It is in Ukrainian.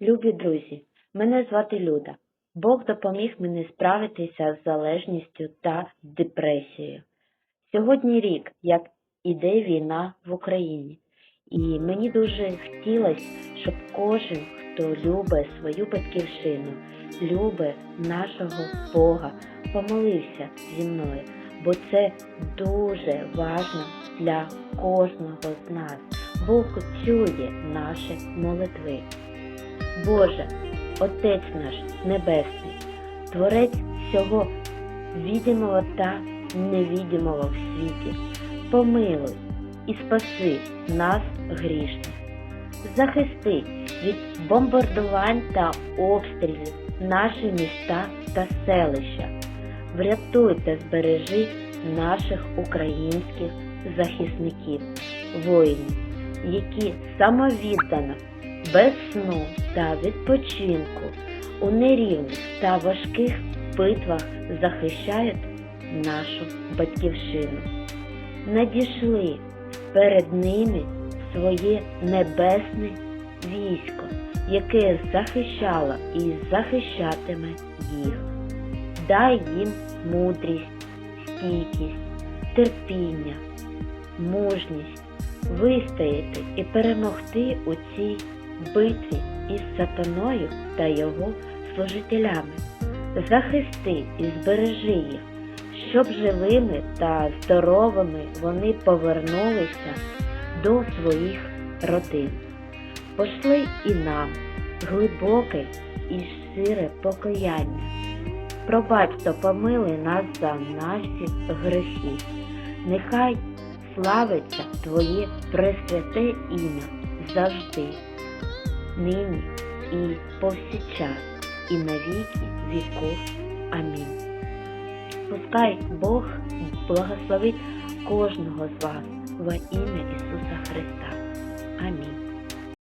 Любі друзі, мене звати Люда. Бог допоміг мені справитися з залежністю та депресією. Сьогодні рік, як іде війна в Україні, і мені дуже хотілося, щоб кожен, хто любить свою батьківщину, любить нашого Бога, помолився зі мною, бо це дуже важливо для кожного з нас. Бог чує наші молитви. Боже, Отець наш Небесний, Творець всього відомого та невідомого в світі, помилуй і спаси нас грішних. Захисти від бомбардувань та обстрілів наші міста та селища. Врятуй та збережи наших українських захисників, воїнів, які самовіддано без сну та відпочинку у нерівних та важких битвах захищають нашу батьківщину. Надійшли перед ними своє небесне військо, яке захищало і захищатиме їх. Дай їм мудрість, стійкість, терпіння, мужність вистояти і перемогти у цій битві із сатаною та його служителями. Захисти і збережи їх, щоб живими та здоровими вони повернулися до своїх родин. Пошли і нам глибоке і щире покаяння. Пробач та помилуй нас за наші грехи. Нехай славиться Твоє пресвяте ім'я завжди, нині і повсякчас, і на віки віков. Амінь. Пускай Бог благословить кожного з вас во ім'я Ісуса Христа. Амінь.